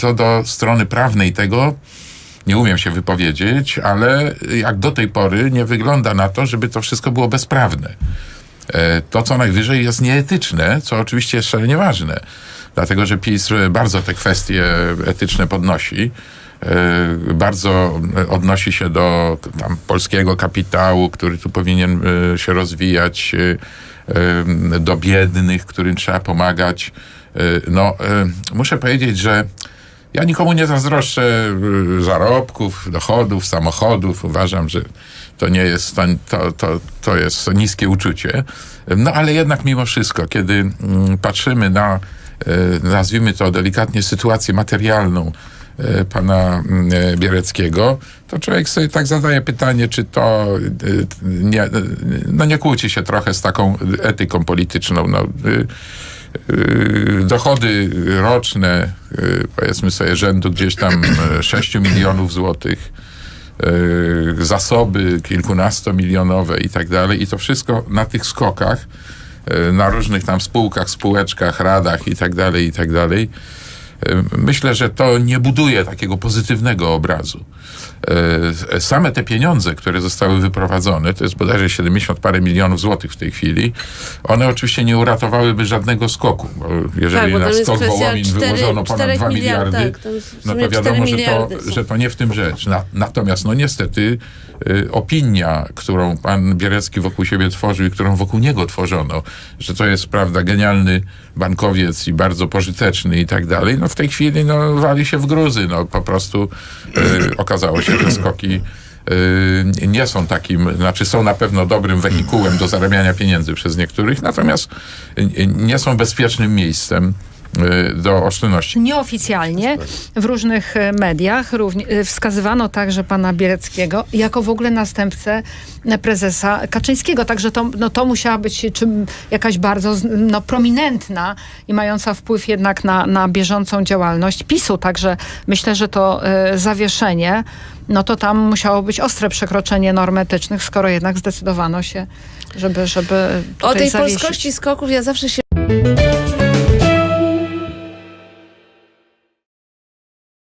co do strony prawnej tego, nie umiem się wypowiedzieć, ale jak do tej pory nie wygląda na to, żeby to wszystko było bezprawne. E, To co najwyżej jest nieetyczne, co oczywiście jest szalenie ważne, dlatego że PiS bardzo te kwestie etyczne podnosi. e, Bardzo odnosi się do tam, polskiego kapitału, który tu powinien e, się rozwijać, e, e, do biednych, którym trzeba pomagać. E, No, e, muszę powiedzieć, że ja nikomu nie zazdroszczę y, zarobków, dochodów, samochodów. Uważam, że to nie jest, to, to, to, jest niskie uczucie. No ale jednak mimo wszystko, kiedy mm, patrzymy na, y, nazwijmy to delikatnie, sytuację materialną y, pana mm, y, Biereckiego, to człowiek sobie tak zadaje pytanie, czy to y, nie, y, no nie kłóci się trochę z taką etyką polityczną. No, y, dochody roczne, yy, powiedzmy sobie, rzędu gdzieś tam yy, 6 milionów złotych, yy, zasoby kilkunastomilionowe i tak dalej. I to wszystko na tych skokach, na różnych tam spółkach, spółeczkach, radach i tak dalej, i tak dalej. Yy, Myślę, że to nie buduje takiego pozytywnego obrazu. Yy, Same te pieniądze, które zostały wyprowadzone, to jest bodajże 70 parę milionów złotych w tej chwili, one oczywiście nie uratowałyby żadnego skoku, bo jeżeli Tak, bo na skok Wołomin cztery- wyłożono ponad czterech 2 miliard- miliardy, tak, no to wiadomo, że to, że to nie w tym rzecz. Na, natomiast no niestety y, opinia, którą pan Bierecki wokół siebie tworzył i którą wokół niego tworzono, że to jest, prawda, genialny bankowiec i bardzo pożyteczny i tak dalej, no w tej chwili no, wali się w gruzy. No po prostu y, okazało się, że skoki y, nie są takim, znaczy są na pewno dobrym wehikułem do zarabiania pieniędzy przez niektórych, natomiast y, nie są bezpiecznym miejscem do oszczędności. Nieoficjalnie w różnych e, mediach równie, e, wskazywano także pana Biereckiego jako w ogóle następcę e, prezesa Kaczyńskiego. Także to, no, to musiała być czym, jakaś bardzo no, prominentna i mająca wpływ jednak na, na bieżącą działalność PiSu. Także myślę, że to e, zawieszenie, no to tam musiało być ostre przekroczenie norm etycznych, skoro jednak zdecydowano się, żeby, żeby O tej zawiesić. polskości skoków ja zawsze się